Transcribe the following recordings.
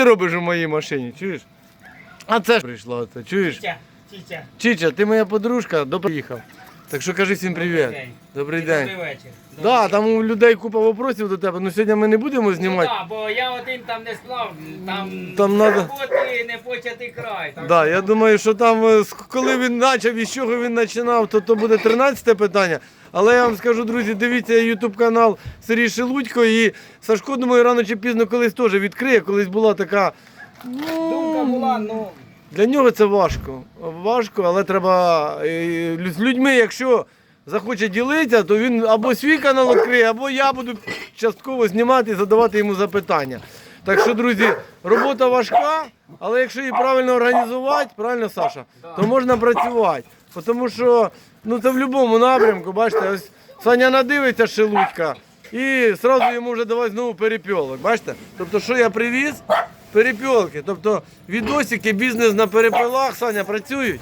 ти робиш у моїй машині, чуєш? А це ж прийшла, це, чуєш? Тітя, тітя. Чича, ти моя подружка, добре приїхав. Так що кажи всім привіт. день. Добрий день. Добрий вечір. Да, там у людей купа вопросів до тебе. Ну сьогодні ми не будемо Ну знімати. так, бо я один там не склав, там, Там надо- роботи не початий край. Так Да, я думаю, що там, е, з- коли він почав і з чого він починав, то то буде 13 питання. Але я вам скажу, друзі, дивіться ютуб канал Сергій Шелудько і Сашко, думаю, рано чи пізно колись теж відкриє. Колись була така. Думка Ну, була, ну, для нього це важко. Важко, але треба е, з людьми, якщо захоче ділитися, то він або свій канал відкриє, або я буду частково знімати і задавати йому запитання. Так що, друзі, робота важка, але якщо її правильно організувати, правильно, Саша, то можна працювати. Тому що ну, це в будь-якому напрямку, бачите, ось Саня надивиться шелудька і одразу йому вже давай знову перепьолок. Бачите? Тобто, що я привіз? Перепьолки. Тобто відосики, бізнес на перепилах, Саня, працюють.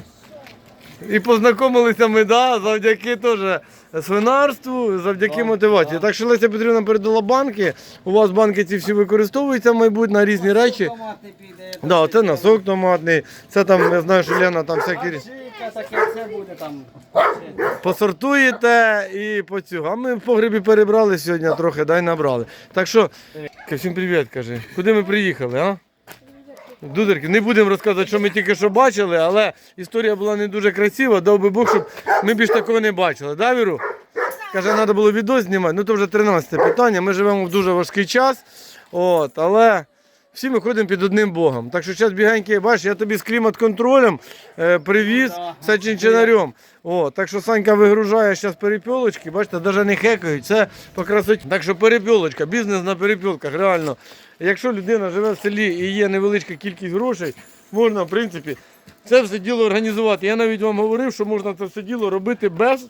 І познайомилися ми, да, завдяки теж свинарству, завдяки мотивації. Так що Леся Петрівна передала банки. У вас банки ці всі використовуються, мабуть, на різні речі. Да, це носок томатний, це там, я знаю, що Лена там всякі рі- Аджика, таке все буде там. посортуєте і по цього. А ми в погребі перебрали сьогодні трохи, дай набрали. Так що, всім привіт, кажи. Куди ми приїхали, а? Дударки, не будемо розказувати, що ми тільки що бачили, але історія була не дуже красива. Дав би Бог, щоб ми більш такого не бачили. Да, Віру? Каже, треба було відео знімати. Ну, то вже 13 питання. Ми живемо в дуже важкий час. От, але всі ми ходимо під одним Богом. Так що зараз бігеньки, бачиш, я тобі з клімат-контролем е, привіз, Ну, все чинчинарем. О, так що Санька вигружає зараз перепілочки, бачите, навіть не хекають, це по красоті. Так що перепілочка, бізнес на перепілках, реально. Якщо людина живе в селі і є невеличка кількість грошей, можна, в принципі, це все діло організувати. Я навіть вам говорив, що можна це все діло робити без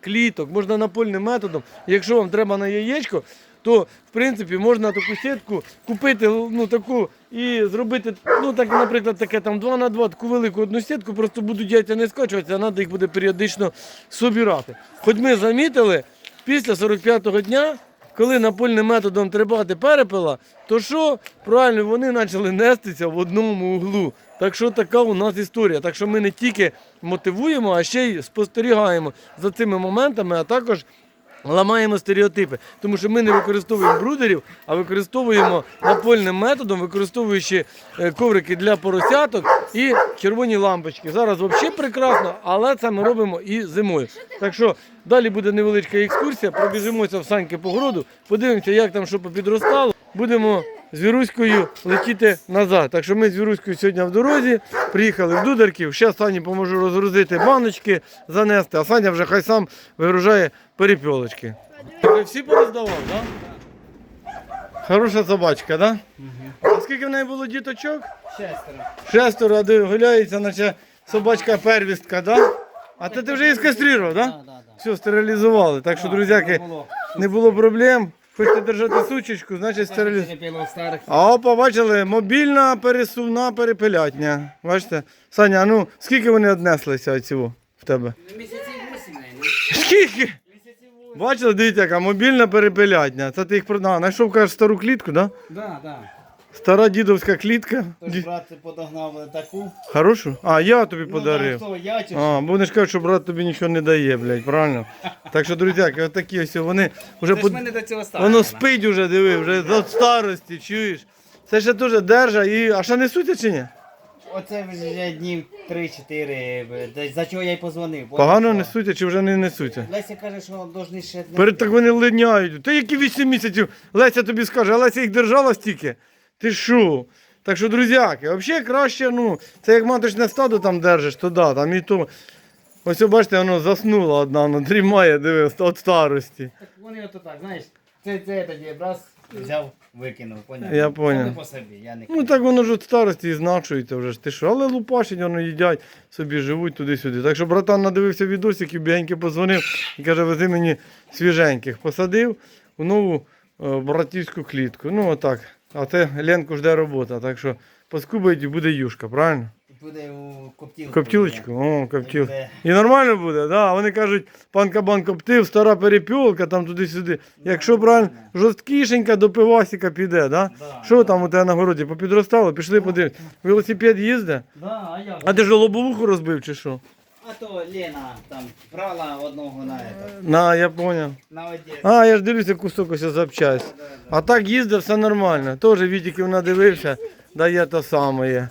кліток, можна напольним методом. Якщо вам треба на яєчко, то в принципі можна таку сітку купити ну, таку і зробити, ну так, наприклад, таке там 2 на 2 таку велику одну сітку, просто будуть яйця не скачуватися, а треба їх буде періодично собирати. Хоч ми замітили, після 45-го дня, коли напольним методом трибати перепила, то що правильно вони почали нестися в одному углу. Так що така у нас історія. Так що ми не тільки мотивуємо, а ще й спостерігаємо за цими моментами, а також ламаємо стереотипи. Тому що ми не використовуємо брудерів, а використовуємо напольним методом, використовуючи е, коврики для поросяток і червоні лампочки. Зараз взагалі прекрасно, але це ми робимо і зимою. Так що далі буде невеличка екскурсія, пробіжимося в саньки по городу, подивимося, як там що попідростало. Будемо з Віруською летіти назад. Так що ми з Віруською сьогодні в дорозі, приїхали в Дударків. Зараз Сані поможу розгрузити баночки, занести, а Саня вже хай сам вигружає перепілочки. Вже всі пороздавав, так? Да? Хороша собачка, так? Да? А скільки в неї було діточок? Шестеро. Шестеро, а де гуляється, наче собачка первістка, так? Да? А ти, ти вже її скастрував, так? Да? Да, да, да. Все, стерилізували. Так що, друзяки, не було проблем. Хочете держати сучечку, значить стерилізувати. А опа, бачили, мобільна пересувна перепилятня. Бачите? Саня, а ну скільки вони однеслися оці в тебе? Місяців вісім, не? Скільки? Бачили, дивіться, яка мобільна перепилятня. Це ти їх продав. Знайшов, кажеш, стару клітку, да? Да, да. Стара дідовська клітка. Тож Ді- брат подогнав таку. Хорошу? А, я тобі Ну, подарив. да, хто, я чи А, бо вони ж кажуть, що брат тобі нічого не дає, блядь, правильно? Так що, друзяки, отакі ось вони вже Це под- ж мене до цього ставили. Воно спить уже, диви, вже від старості, чуєш? Це ще теж держа і. А ще несуться чи ні? Оце вже днів 3-4, десь за чого я й позвонив. Погано Поняв, несуться чи вже не несуться? Леся каже, що должны ще... Перед так вони линяють. Та які 8 місяців? Леся тобі скаже, а Леся їх держала стільки. Ти що? Так що, друзяки, взагалі краще, ну, це як маточне стадо там держиш, то да, там і то. Ось бачите, воно заснуло одна, воно дрімає, диви, від старості. Так вони ото так, знаєш, це, це тоді раз взяв, викинув, поняв? Я поняв. не по собі, я не Ну так воно ж від старості і значується вже ж. Ти що, але лупашить, воно їдять, собі живуть туди-сюди. Так що братан надивився відосиків, бігеньки позвонив і каже, вези мені свіженьких. Посадив у нову е, братівську клітку. Ну отак. А це Ленку жде робота. Так що поскубають і буде юшка, правильно? буде у коптілку. Коптілочку? О, коптіл. Буде. І нормально буде, да. Вони кажуть, пан Кабан коптив, стара перепілка, там туди-сюди. Якщо правильно, жорсткішенька до пивасика піде, да? Да, Що там у тебе на городі? Попідростало? Пішли подивимось. Велосипед їздить? Да, а я. А ти ж лобовуху розбив чи що? А то Лена там брала одного на это, На, я поняв. на одежду. А, я ж дивлюся, кусок ось запчасть. А так їздив, все нормально. Теж відіків надивився, да є те саме.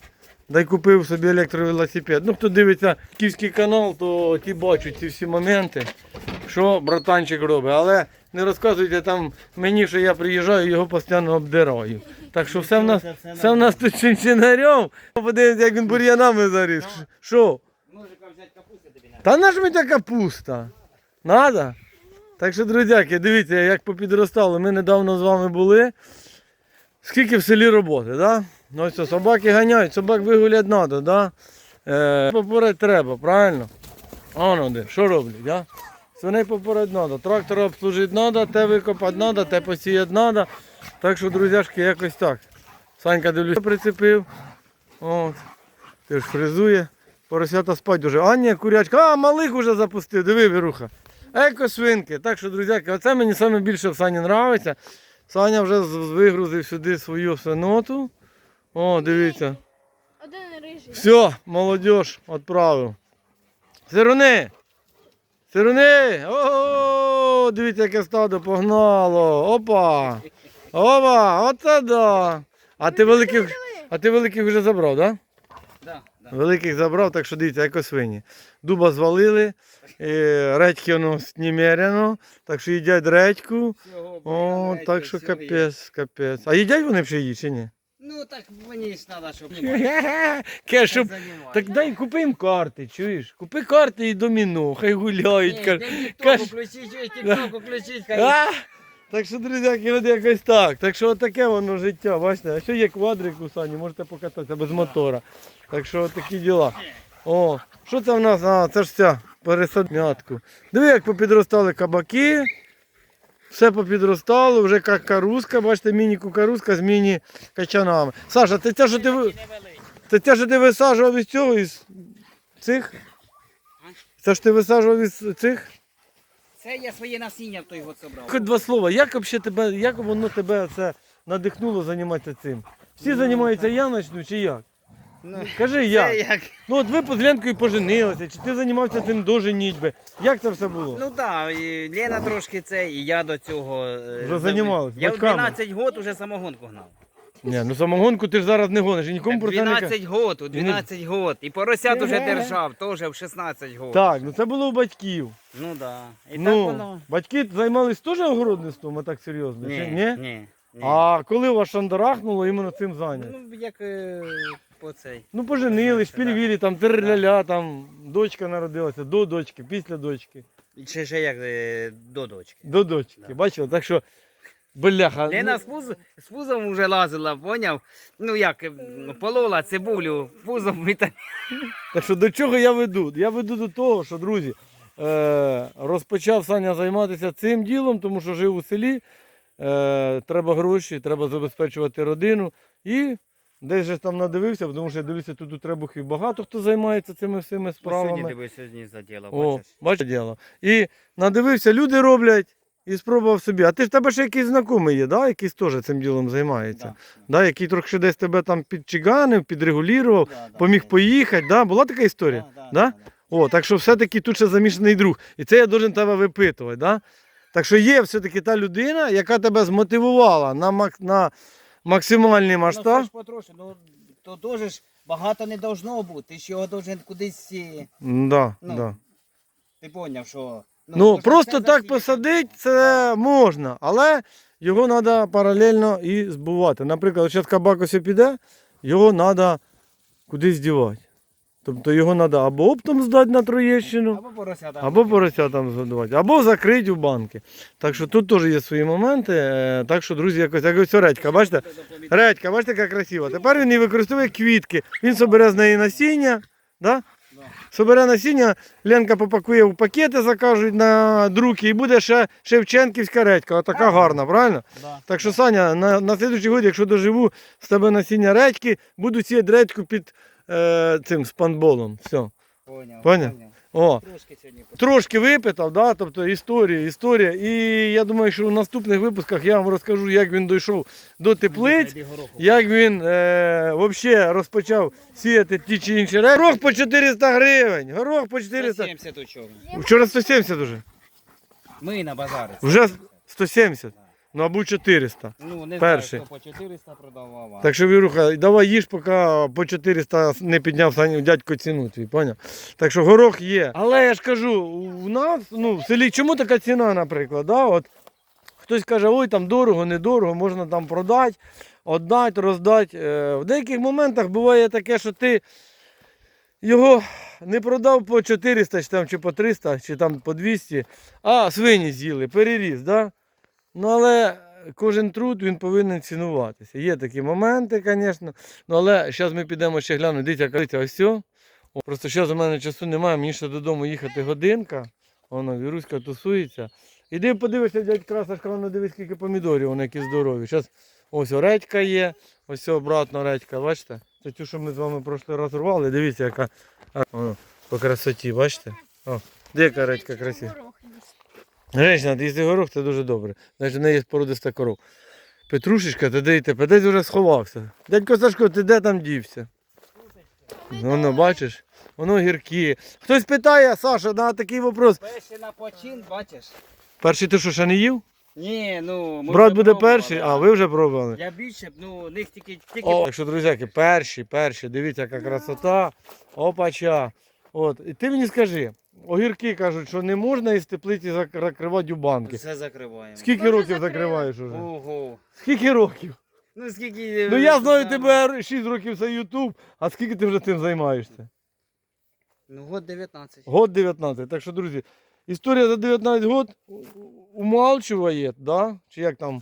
Да й купив собі електровелосипед. Ну, хто дивиться київський канал, то ті бачать ці всі моменти, що братанчик робить. Але не розказуйте там мені, що я приїжджаю, його постійно обдираю. Так що все в нас, все в нас тут чинчинарем. Подивіться, як він бур'янами заріс. Що? Ножика взяти капусти тобі на. Та наш ми та капуста. Надо? Так що, друзяки, дивіться, як попідростали. Ми недавно з вами були. Скільки в селі роботи, да? Ну ось собаки ганяють, собак вигуляти треба, да? Е, попорати треба, правильно? А воно де, що роблять, да? Свиней попорати треба, трактора обслужити треба, те викопати треба, те посіяти треба. Так що, друзяшки, якось так. Санька дивлюся, прицепив. От. Ти ж фризує. Поросята спать уже. А ні, курячка, а малих уже запустив. Диви, віруха. Еко свинки. Так що, друзяки, оце мені саме більше в Сані подобається. Саня вже вигрузив сюди свою свиноту. О, дивіться. Один рижий. Все, молодіж, відправив. Сируни! Сируни! О, дивіться, яке стадо погнало. Опа! Опа! Оце да! А ти великих, а ти великих вже забрав, так? Да? Великих забрав, так що дивіться, як свині. Дуба звалили, редьки воно немерено, так що їдять редьку. О, так що капець, капець. А їдять вони вже її чи ні? Ну так мені ж треба, щоб Ке, щоб... Так дай купи їм карти, чуєш? Купи карти і доміно, хай гуляють. Ні, включить, чуєш, тіктоку включить, хай. Так що, друзяки, от якось так. Так що таке воно життя, бачите, а ще є квадрик у сані, можете покататися без мотора. Так що такі діла. О, що це в нас? А, це ж ця пересадмятку. Диви, як попідростали кабаки. Все попідростало, вже кукарузка, бачите, міні-кукарузка з міні-качанами. Саша, це те, що ти, це те, що ти висаджував із цього, із цих? Це ж ти висаджував із цих? Це я своє насіння в той год собрав. Хоч два слова, як вообще тебе, як воно тебе це надихнуло займатися цим? Всі займаються я начну чи як? Ну, Кажи Це як. як. Ну от ви з Ленкою поженилися, чи ти займався цим до женітьби? Як це все було? Ну так, і Лена трошки це, і я до цього. е, Вже займалась, Я в батьками? 12 год уже самогонку гнав. Ні, ну самогонку ти ж зараз не гониш, і нікому про це не кажеш. 12 год, у 12 год. І поросят уже держав, теж в 16 год. Так, ну це було у батьків. Ну да. І так ну, воно. батьки займались теж огородництвом, а так серйозно? чи Ні, ні? ні. А коли вас шандарахнуло іменно цим зайняти? Ну, як е, по цей. Ну поженились, пільвілі, там тир-ля-ля, там дочка народилася, до дочки, після дочки. Чи ще як е, до дочки. До дочки. Да. Бачили? Так що, бляха. Лена ну, з, пуз, з пузом вже лазила, поняв? Ну як, е, полола цибулю, пузом і так. так що до чого я веду? Я веду до того, що, друзі, е, розпочав Саня займатися цим ділом, тому що жив у селі, е, треба гроші, треба забезпечувати родину. І десь же там надивився, тому що я дивлюся, тут у Требухів багато хто займається цими всіми Справами. справами. дивись, сьогодні за діло, О, бачиш? бачиш діло. І надивився, люди роблять і спробував собі. А ти ж тебе ще якийсь знайомий є, да? якийсь теж цим ділом займається. Да. Да? Який трохи десь тебе там підчиганив, підрегулював, Да, поміг да. поїхати. Да? Була така історія? Да, да, Да? да, да. О, так що все-таки тут ще замішаний друг. І це я должен тебе випитувати. Да? Так що є все-таки та людина, яка тебе змотивувала на, мак... на максимальний Ну, масштаб. ж потрошки, ну, то дуже ж багато не должно бути, ти ж його должен кудись, е, Да, Ну, да. ти поняв, що... Ну, просто так посадити це можна, але його треба паралельно і збувати. Наприклад, зараз кабак ось піде, його треба кудись дівати. Тобто його треба або оптом здати на Троєщину, Або поросята. або поросятам згодувати, або закрити у банки. Так що тут теж є свої моменти. е, Так що, друзі, якось як ось редька, бачите? Редька, бачите, яка красива. Тепер він її використовує квітки. Він собере з неї насіння, да? Собере насіння, Ленка попакує в пакети, закажуть на друки, і буде ще Шевченківська редька. Отака гарна, правильно? Да. Так що, Саня, на, на слідчий год, якщо доживу з тебе насіння редьки, буду сіяти редьку під е, цим спанболом. Все. Поняв. Поняв? О. Трошки сьогодні Трошки випитав, да? тобто історія, історія. І я думаю, що в наступних випусках я вам розкажу, як він дійшов до теплиць, як він е, взагалі розпочав сіяти ті чи інші речі. Горох по 400 гривень. Горох по 400. 170 у чому? Вчора 170 вже. Ми на базарі. Вже 170. Ну або 400. Ну, не Перший. знаю, хто по 400 продавав. а- Так що, Віруха, давай їж, поки по 400 не підняв Саню, дядько ціну твій, поняв? Так що горох є. Але я ж кажу, у нас, ну, в селі, чому така ціна, наприклад? Да? От, хтось каже, ой, там дорого, недорого, можна там продати, віддати, роздати. Е, в деяких моментах буває таке, що ти його не продав по 400, чи, там, чи по 300, чи там по 200, а свині з'їли, переріз, да? Ну, але кожен труд він повинен цінуватися. Є такі моменти, звісно. Ну, але зараз ми підемо ще глянемо. Дивіться, кажуть, ось все. О, Просто зараз у мене часу немає, мені ще додому їхати годинка. Воно, віруська тусується. Іди подивишся, дядь Красашка, воно дивись, скільки помідорів, вони які здорові. Зараз ось редька є, ось обратно редька, бачите? Це ті, що ми з вами прошлий раз рвали. Дивіться, яка воно, по красоті, бачите? О, де яка редька красива. Женщина, їсти горох, це дуже добре. Значить, в неї є породиста коров. Петрушечка, ти де тебе? Десь вже сховався. Дядько Сашко, ти де там дівся? Воно, бачиш? Воно гіркі. Хтось питає, Саша, на такий вопрос. Перший на почин, бачиш? Перший ти що, ще не їв? Ні, ну. ми Брат вже буде пробували, перший, а ви вже пробували. Я більше б, ну, них тільки, тільки О, так що, друзяки, перші, перші, дивіться, яка красота. Опача. От. І ти мені скажи, огірки кажуть, що не можна із теплиці закривати у банки. все закриваємо. Скільки Тоже років закрили. закриваєш уже? Ого. Скільки років? Ну скільки. Ну я знаю тебе 6 років це Ютуб, а скільки ти вже цим займаєшся? Ну, год 19. Год 19. Так що, друзі, історія за 19 год умалчує, да? чи як там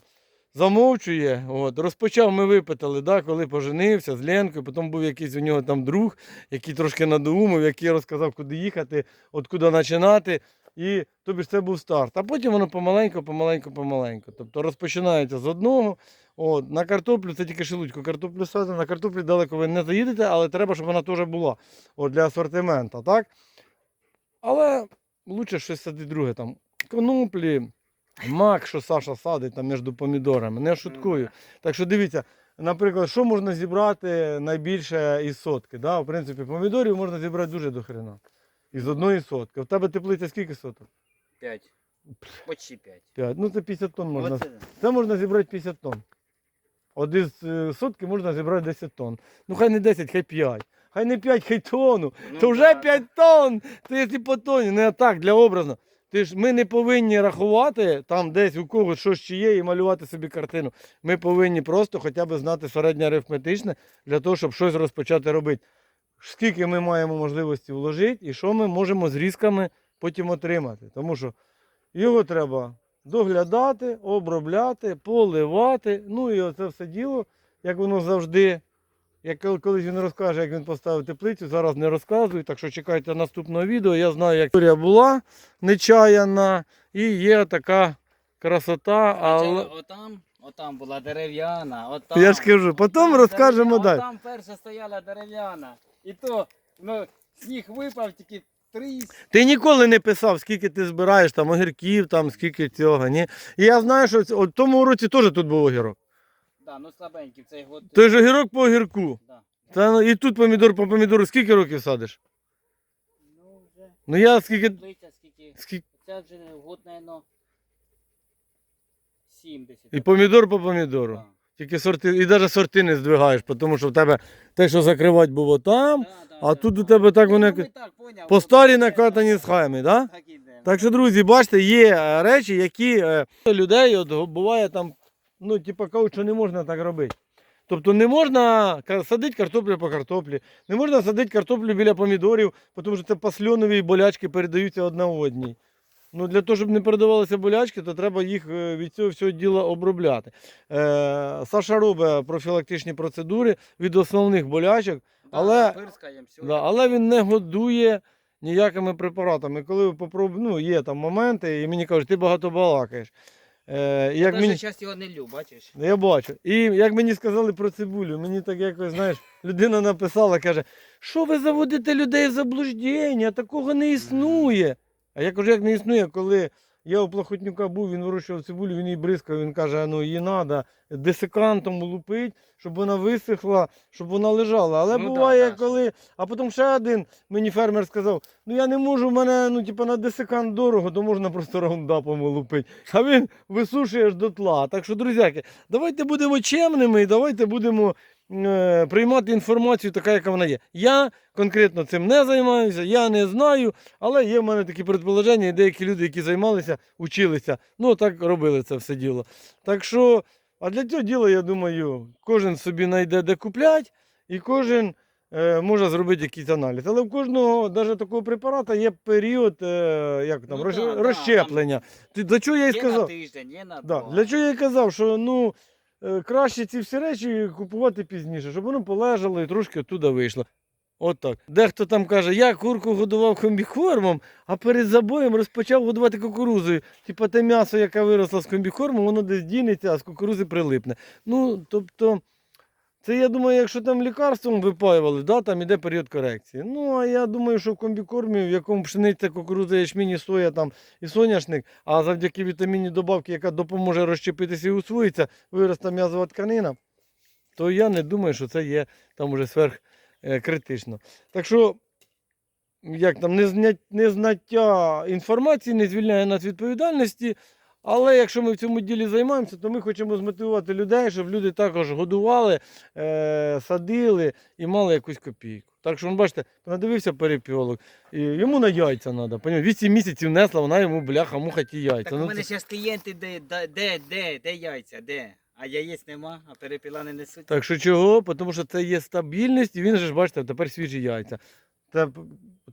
замовчує. От. Розпочав ми випитали, да? коли поженився з Ленкою, потім був якийсь у нього там друг, який трошки надоумив, який розказав, куди їхати, от куди починати. І тобі ж це був старт. А потім воно помаленьку, помаленьку, помаленьку. Тобто розпочинається з одного. От, на картоплю це тільки шелудьку. Картоплю садимо, на картоплі далеко ви не заїдете, але треба, щоб вона теж була от, для асортимента, так? Але лучше щось садити друге там. Коноплі, мак, що Саша садить там між помідорами. Не шуткую. Так що дивіться, наприклад, що можна зібрати найбільше із сотки? Да? В принципі, помідорів можна зібрати дуже до хрена. Із одної сотки. В тебе теплиця скільки соток? 5. Почти 5. 5. Ну це 50 тонн можна. Оце. Це можна зібрати 50 тонн. От із е, сотки можна зібрати 10 тонн. Ну хай не 10, хай 5. Хай не 5, хай тонну. Ну, то вже да. 5 тонн. То якщо по тонні, не так, для образно. Ти ж ми не повинні рахувати там десь у когось щось ще є і малювати собі картину. Ми повинні просто хоча б знати середнє арифметичне для того, щоб щось розпочати робити. Скільки ми маємо можливості вложити і що ми можемо з різками потім отримати. Тому що його треба доглядати, обробляти, поливати. Ну і оце все діло, як воно завжди. Як колись він розкаже, як він поставив теплицю, зараз не розказую, так що чекайте наступного відео. Я знаю, як історія була нечаяна і є така красота, але. Отам, отам була дерев'яна, отам. Я ж кажу, потім розкажемо далі. Там перша стояла дерев'яна. І то, ну, сніг випав тільки три. Ти ніколи не писав, скільки ти збираєш там огірків, там скільки цього. Ні? І я знаю, що от в тому році теж тут був огірок. Да, ну слабенький цей год. Той ж огірок по огірку. Да. Та, ну, і тут помідор по помідору скільки років садиш? Ну, вже Ну я скільки. плиця скільки. скільки... Це вже год, наверно, 70. І помідор по помідору. Да. Тільки сорти, і навіть сорти не здвигаєш, тому що в тебе те, що закривати було там, Да, да, а да. тут у тебе так Ну, вони так, поняв, по от старі таке, накатані да, схеми, да? Так іде. Так що, друзі, бачите, є е, речі, які е, людей от, буває там, ну, типу, кажуть, що не можна так робити. Тобто не можна садити картоплю по картоплі, не можна садити картоплю біля помідорів, тому що це пасльонові болячки передаються одна одній. Ну, для того, щоб не передавалися болячки, то треба їх е, від цього всього діла обробляти. Е, Саша робить профілактичні процедури від основних болячок, але, да, але він не годує ніякими препаратами. Коли ви попроб... ну, є там моменти, і мені кажуть, ти багато балакаєш. Е, Я як мені... час його не люблю, бачиш? Ну, Я бачу. І як мені сказали про цибулю, мені так якось, знаєш, людина написала, каже, що ви заводите людей в заблуждення, такого не існує. А я кажу, як не існує, коли я у Плохотнюка був, він вирощував цибулю, він її бризкав, він каже, ну її треба десикантом лупити, щоб вона висохла, щоб вона лежала. Але Ну буває, да. коли. А потім ще один мені фермер сказав: ну я не можу, в мене ну, типу, на десикант дорого, то можна просто раундапом лупити. А він висушує аж до тла. Так що, друзяки, давайте будемо чемними і давайте будемо приймати інформацію така, яка вона є. Я конкретно цим не займаюся, я не знаю, але є в мене такі предположення, і деякі люди, які займалися, училися, ну так робили це все діло. Так що, а для цього діла, я думаю, кожен собі знайде де купляти, і кожен е, може зробити якийсь аналіз. Але в кожного, навіть такого препарата, є період е, як там, Ну роз- да, розщеплення. Для чого я і сказав? на тиждень, на Да. Для чого я і казав, що ну, е, краще ці всі речі купувати пізніше, щоб воно полежало і трошки оттуда вийшло. От так. Дехто там каже, я курку годував комбікормом, а перед забоєм розпочав годувати кукурузою. Типа те м'ясо, яке виросло з комбікормом, воно десь дінеться, а з кукурузи прилипне. Ну, тобто, це я думаю, якщо там лікарством випаювали, да, там іде період корекції. Ну, а я думаю, що в комбікормі, в якому пшениця, кукурудза, ячмінь, соя там і соняшник, а завдяки вітамінній добавці, яка допоможе розщепитися і усвоїться, виросте м'язова тканина, то я не думаю, що це є там уже сверх е. Так що, як там, незнаття інформації не звільняє нас від відповідальності. Але якщо ми в цьому ділі займаємося, то ми хочемо змотивувати людей, щоб люди також годували, е, садили і мали якусь копійку. Так що, ви бачите, надивився перепілок, і йому на яйця треба. 8 місяців несла, вона йому бляха, муха ті яйця. Так у Ну, мене це- зараз клієнти, де, де, де, де, де яйця, де? А яєць нема, а перепіла не несуть. Так що чого? Тому що це є стабільність, і він же ж бачите, тепер свіжі яйця. Та,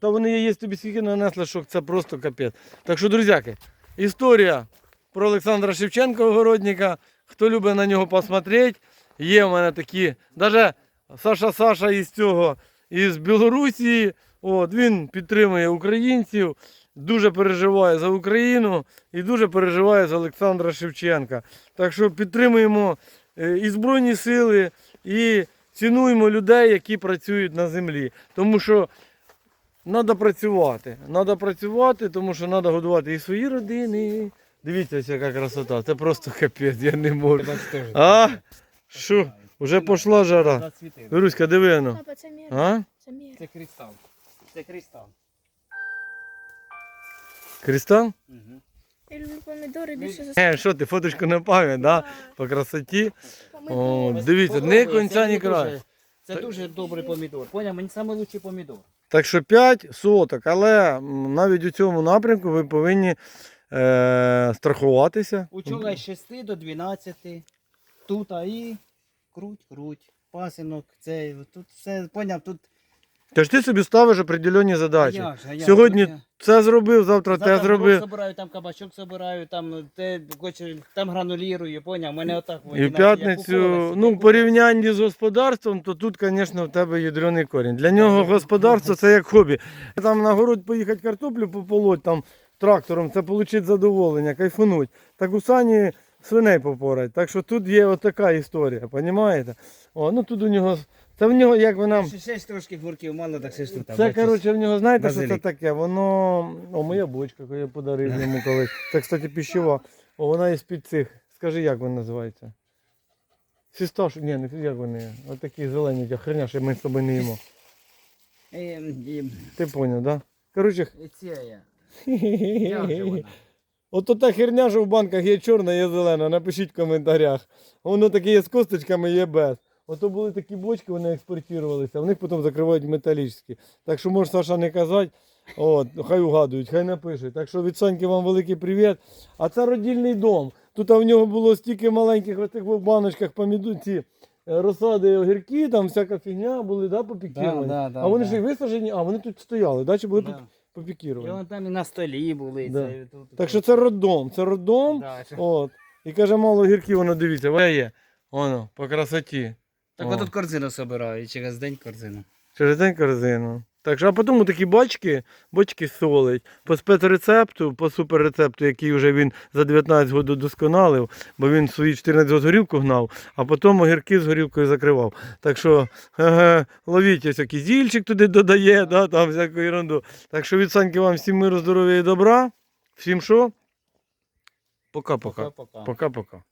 та вони яєць тобі скільки нанесли, що це просто капець. Так що, друзяки, історія про Олександра Шевченка, огородника. Хто любить на нього посмотрети, є в мене такі. Навіть Саша Саша із цього, із Білорусі. От, він підтримує українців, дуже переживає за Україну і дуже переживає за Олександра Шевченка. Так що підтримуємо е, і Збройні сили, і цінуємо людей, які працюють на землі. Тому що треба працювати. Треба працювати, тому що треба годувати і свої родини. Дивіться, ось яка красота. Це просто капець, я не можу. А? Що? Вже пішла жара. Віруська, диви ну. Папа, це мір. А? Це мір. Це кристал. Це кристал. Кристал? Угу. Я люблю помідори більше за Е, що ти, фоточку на пам'ять, да? По красоті. О, дивіться, ні конця, ні краю. Це дуже добрий помідор. Поняв, мені найкращий помідор. Так що 5 соток, але навіть у цьому напрямку ви повинні е, страхуватися. Учора з 6 до 12. Тут а і круть, круть. Пасинок, цей. Тут все, поняв, тут. Тож ти собі ставиш определені задачі. же, а як? Сьогодні я- це зробив, завтра те Завтра зробив. горох собираю, там кабачок собираю, там те, хоче, там гранулірую, поняв? У мене отак. І в п'ятницю, ну, в порівнянні з господарством, то тут, звісно, в тебе ядрений корінь. Для нього господарство це як хобі. Там на город поїхати картоплю пополоть там трактором, це отримати задоволення, кайфануть. Так у сані свиней попорать. Так що тут є отака історія, розумієте? О, ну тут у нього, це в нього, як вона. Ще, ще трошки гурків мало, так ще тут. Це, коротше, в нього, знаєте, що це таке? Воно. О, моя бочка, яку я подарив йому колись. Це, кстати, піщова. О, вона із під цих. Скажи, як вона називається? Фісташ, ні, не як вони. Ось такі зелені, херня, що ми з тобою не їмо. Ем, ем, Ти поняв, да? Коротше, я. Як же вона? Ото та херня, що в банках є чорна, є зелена. Напишіть в коментарях. Воно таке є з косточками, є без. Ото були такі бочки, вони експортувалися, а в них потім закривають металічні. Так що може Саша не казати. От, хай угадують, хай напишуть. Так що від Саньки вам великий привіт. А це родільний дом. Тут в нього було стільки маленьких в тих баночках поміду, ці е, розсади огірки, там всяка фігня були, да, попікіровані. Да, да, да, а вони да. ж і висаджені, а вони тут стояли, да, чи були Да. під- І попікірували. вон там і на столі були. Да. Це, тут, Так що це роддом, це роддом. Да, От. І каже, мало гірків, воно дивіться, воно є. Воно, по красоті. Так О. отут корзину собираю, і через день корзину. Через день корзину. Так що, а потім такі бочки, бочки солить. По спецрецепту, по суперрецепту, який вже він за 19 років досконалив, бо він свої 14 років горілку гнав, а потім огірки з горілкою закривав. Так що ловіть ось який зільчик туди додає, да, там всяку ерунду. Так що від Саньки вам всім миру, здоров'я і добра. Всім що? Пока-пока. Пока-пока.